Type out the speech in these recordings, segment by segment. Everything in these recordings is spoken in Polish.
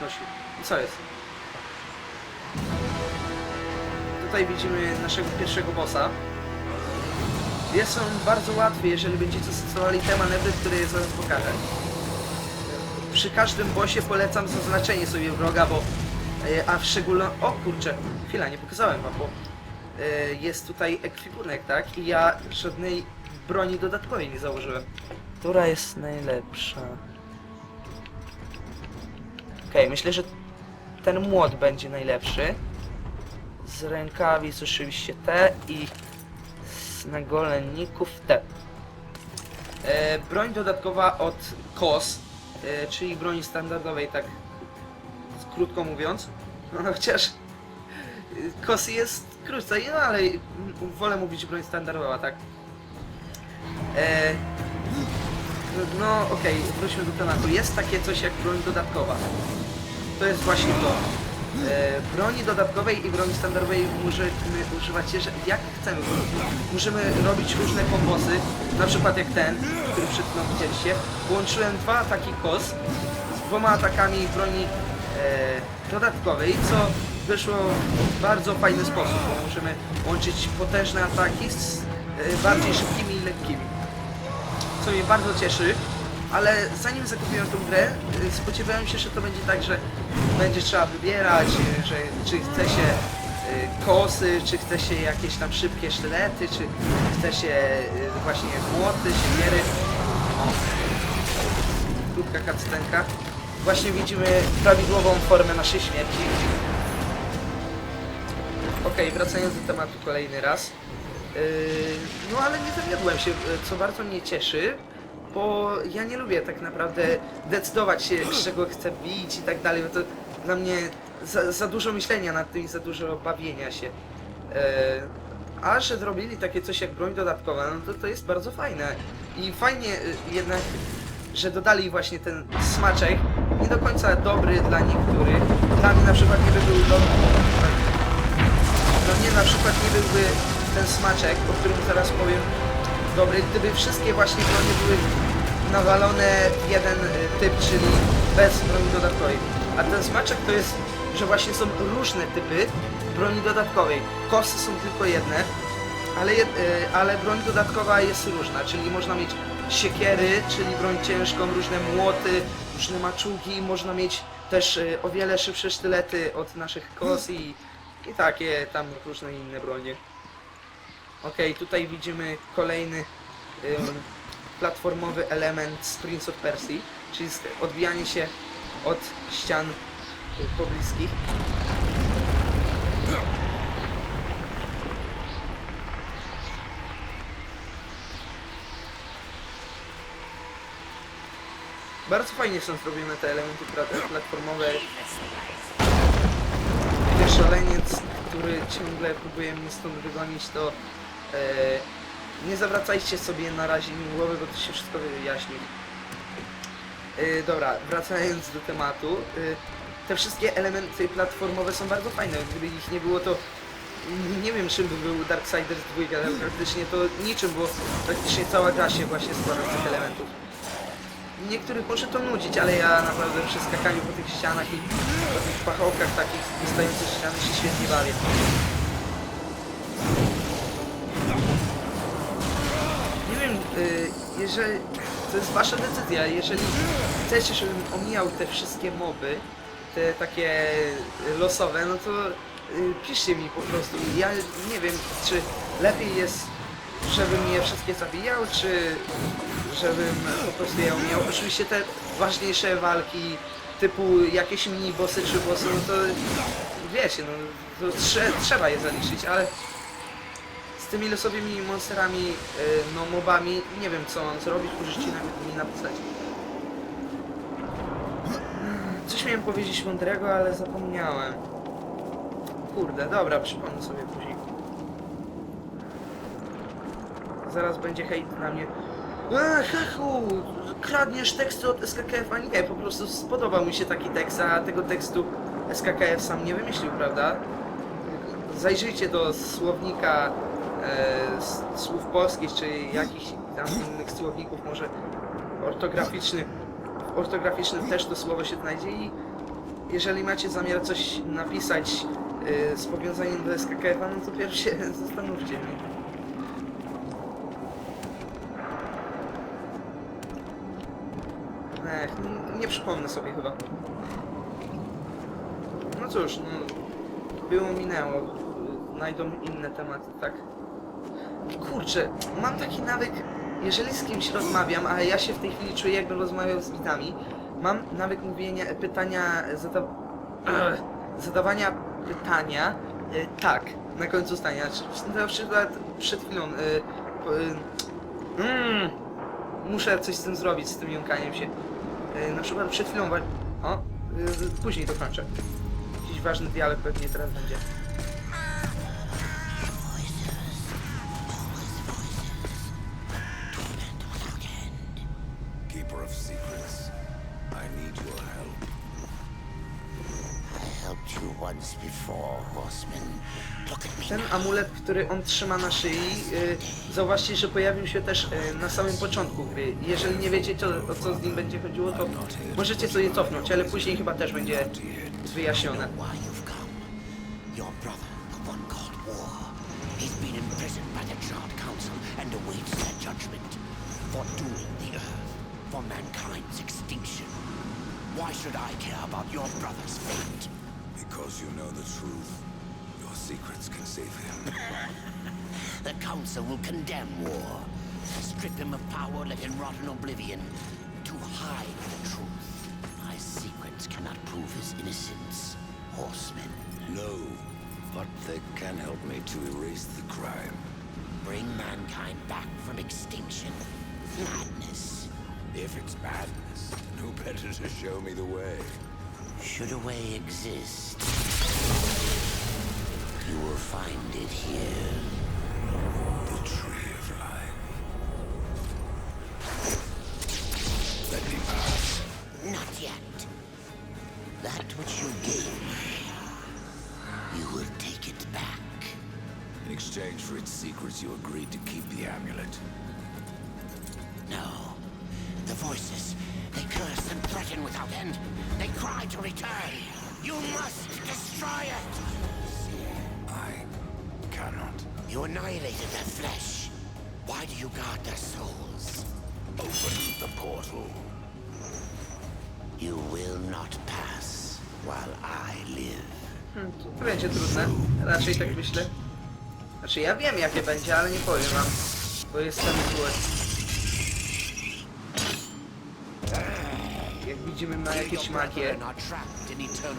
nosi. I co jest? Tutaj widzimy naszego pierwszego bossa. Jest on bardzo łatwy, jeżeli będziecie stosowali te manewry, które zaraz pokażę. Przy każdym bossie polecam zaznaczenie sobie wroga, bo... e, A w szczególności... O kurczę, chwila, nie pokazałem wam, bo... e, Jest tutaj ekwipunek, tak? I ja żadnej broni dodatkowej nie założyłem. Która jest najlepsza? Okej, myślę, że ten młot będzie najlepszy. Z rękawic oczywiście te i z nagolenników te. E, broń dodatkowa od KOS, e, czyli broni standardowej, tak krótko mówiąc. No, chociaż e, KOS jest krócej, no ale wolę mówić broń standardowa, tak. E, no okej, wróćmy do tematu. Jest takie coś jak broń dodatkowa. To jest właśnie to. E, broni dodatkowej i broni standardowej możemy używać jak chcemy. Możemy robić różne kombosy, na przykład jak ten, który przed chwilą widzieliście. Połączyłem dwa ataki KOS z dwoma atakami broni e, dodatkowej, co wyszło w bardzo fajny sposób, bo możemy łączyć potężne ataki z e, bardziej szybkimi i lekkimi co mnie bardzo cieszy, ale zanim zakupiłem tą grę, y, spodziewałem się, że to będzie tak, że będzie trzeba wybierać, y, że czy chce się y, kosy, czy chce się jakieś tam szybkie sztylety, czy chce się właśnie młoty, siekiery. Krótka kactenka. Właśnie widzimy prawidłową formę naszej śmierci. Okej, wracając do tematu kolejny raz. No ale nie zawiodłem się, co bardzo mnie cieszy, bo ja nie lubię tak naprawdę decydować się, czego chcę bić i tak dalej, bo to dla mnie za, za dużo myślenia nad tym i za dużo bawienia się. Yy, a że zrobili takie coś jak broń dodatkowa, no to to jest bardzo fajne. I fajnie yy, jednak, że dodali właśnie ten smaczek, nie do końca dobry dla niektórych. Dla mnie na przykład nie by był dobry. No nie, na przykład nie byłby ten smaczek, o którym zaraz powiem, dobry, gdyby wszystkie właśnie bronie były nawalone w jeden y, typ, czyli bez broni dodatkowej. A ten smaczek to jest, że właśnie są różne typy broni dodatkowej. Kosy są tylko jedne, ale, y, ale broń dodatkowa jest różna, czyli można mieć siekiery, czyli broń ciężką, różne młoty, różne maczugi, można mieć też y, o wiele szybsze sztylety od naszych kos i, i takie tam różne inne bronie. Okej, tutaj widzimy kolejny platformowy element z Prince of Persia, czyli st- odbijanie się od ścian y, pobliskich. Bardzo fajnie są zrobione te elementy platformowe. Ten szaleniec, który ciągle próbuje mnie stąd wygonić, to nie zawracajcie sobie na razie nim głowy, bo to się wszystko wyjaśni. E, dobra, wracając do tematu. E, te wszystkie elementy platformowe są bardzo fajne. Gdyby ich nie było, to nie wiem czym by był Darksiders 2, ale praktycznie to niczym, bo praktycznie cała gra się właśnie składa z tych elementów. Niektórych może to nudzić, ale ja naprawdę przy skakaniu po tych ścianach i po tych pachołkach takich wystających ściany się świetnie bawię. Jeżeli... To jest wasza decyzja, jeżeli chcecie, żebym omijał te wszystkie moby, te takie y, losowe, no to y, piszcie mi po prostu. Ja nie wiem, czy lepiej jest, żebym je wszystkie zabijał, czy żebym po prostu je umiał. Oczywiście te ważniejsze walki, typu jakieś mini bossy czy bossy, no to wiecie, no to trze, trzeba je zaliczyć, ale tymi losowymi monsterami, y, no mobami, nie wiem co mam zrobić, możecie nawet mi napisać. Coś miałem powiedzieć mądrego, ale zapomniałem. Kurde, dobra, przypomnę sobie później. Zaraz będzie hejt na mnie. Eee, Hechu, kradniesz teksty od SKKF-a? Nie, po prostu spodobał mi się taki tekst, a tego tekstu SKKF sam nie wymyślił, prawda? Zajrzyjcie do słownika e, słów polskich, czy jakichś tam innych słowników, może ortograficznych. W ortograficznym też to słowo się znajdzie i jeżeli macie zamiar coś napisać y, z powiązaniem do SKKF-a, no to pierwszy zastanówcie. Nie? Ech, nie przypomnę sobie chyba. No cóż, no, było minęło. Znajdą inne tematy, tak? Kurczę, mam taki nawyk, jeżeli z kimś rozmawiam, a ja się w tej chwili czuję jakbym rozmawiał z widzami, mam nawyk mówienia, pytania, zada, Ech, zadawania pytania, y, tak, na końcu zdania. Czy- Na przykład przed chwilą, mm, muszę coś z tym zrobić, z tym jąkaniem się. Na przykład przed chwilą, o, później dokończę. Jakiś ważny dialog pewnie teraz będzie. Once before, horseman. Look at me Ten amulet, który on trzyma na szyi, y, zauważcie, że pojawił się też y, na samym początku gry. Jeżeli nie wiecie, co, o co z nim będzie chodziło, to możecie sobie cofnąć, ale później chyba też będzie wyjaśnione. Why you've come? Your brother, the one called War. He's been imprisoned by the Charred Council and awaits their judgment for dooming the Earth, for mankind's extinction. Why should I care about your brother's fate? Because you know the truth. Your secrets can save him. The Council will condemn War, strip him of power, let him rot in oblivion, to hide the truth. My secrets cannot prove his innocence, horsemen. no, but they can help me to erase the crime. Bring mankind back from extinction. Madness. If it's madness, then who better to show me the way? Should a way exist, you will find it here. The tree of life. Let me pass. Not yet. That which you gave me, you will take it back. In exchange for its secrets, you agreed to keep the amulet. No. The voices, they curse and threaten without end. They cry to return. You must destroy it! I cannot. You annihilated their flesh. Why do you guard their souls? Open the portal. You will not pass while I live. Hmm, to będzie trudne, raczej tak myślę. Znaczy ja wiem jakie będzie, ale nie powiem wam, bo jestem zły. Jak widzimy ma jakieś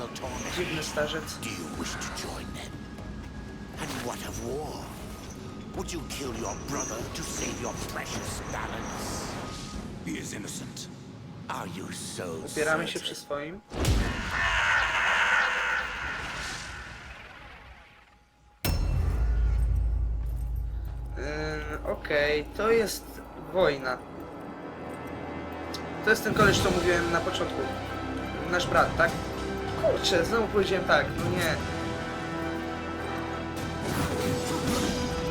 torment. dziwny starzec. Do you wish to join them? And what of war? Would you kill your brother to save your precious balance? He is innocent. Are you so Opieramy się przy swoim. Yy, Okej, to jest wojna. To jest ten koleś, co mówiłem na początku. Nasz brat, tak? Kurczę, znowu powiedziałem tak, no nie.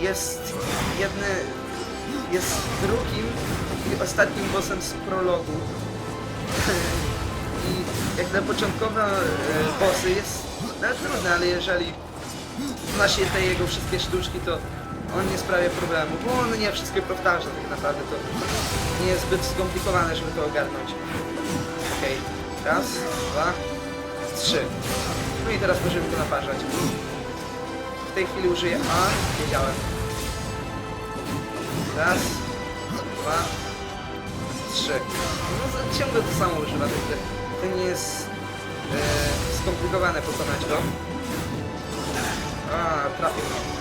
Jest jedny... Jest drugim i ostatnim bossem z prologu. I jak na początkowe e, bossy jest no, trudne, ale jeżeli zna się te jego wszystkie sztuczki, to on nie sprawia problemu, bo on nie wszystkie powtarza tak naprawdę, to nie jest zbyt skomplikowane, żeby to ogarnąć. Okej, raz, dwa, trzy. No i teraz możemy go naparzać. W tej chwili użyję A, wiedziałem. Raz, dwa, trzy. No to ciągle to samo używa, także to nie jest e, skomplikowane pokonać go. A, trafił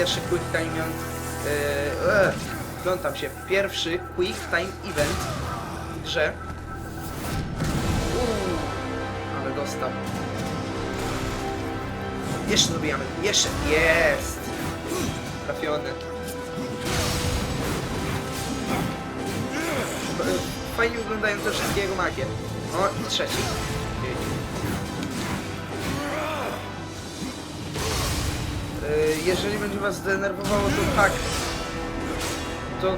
Pierwszy quick time event. Plątam się. Pierwszy quick time event w grze. Ale dostał. Jeszcze dobijamy. Jeszcze. Jest! Trafiony. Fajnie wyglądają te wszystkie jego magie. O, i trzeci. Jeżeli będzie was zdenerwowało, to tak. To, y,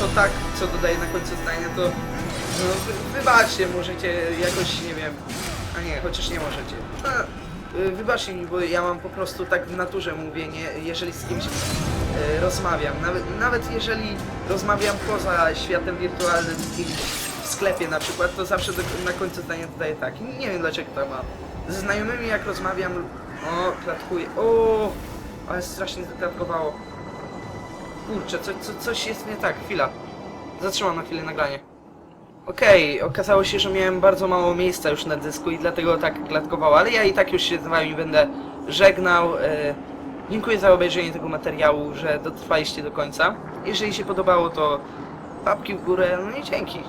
to tak, co dodaję na końcu zdania, to no, wy, wybaczcie, możecie jakoś, nie wiem, a nie, chociaż nie możecie. A, y, wybaczcie mi, bo ja mam po prostu tak w naturze mówienie, jeżeli z kimś rozmawiam. Nawet, nawet jeżeli rozmawiam poza światem wirtualnym, z kimś w sklepie na przykład, to zawsze do, na końcu zdania dodaję tak. Nie wiem dlaczego to ma. Ze znajomymi jak rozmawiam, o, klatkuję, o, ale strasznie zaklatkowało. Kurczę, co, co, coś jest nie tak, chwila. Zatrzymam na chwilę nagranie. Okej, okazało się, że miałem bardzo mało miejsca już na dysku i dlatego tak klatkowało, ale ja i tak już się z wami będę żegnał. E, dziękuję za obejrzenie tego materiału, że dotrwaliście do końca. Jeżeli się podobało, to papki w górę, no i dzięki.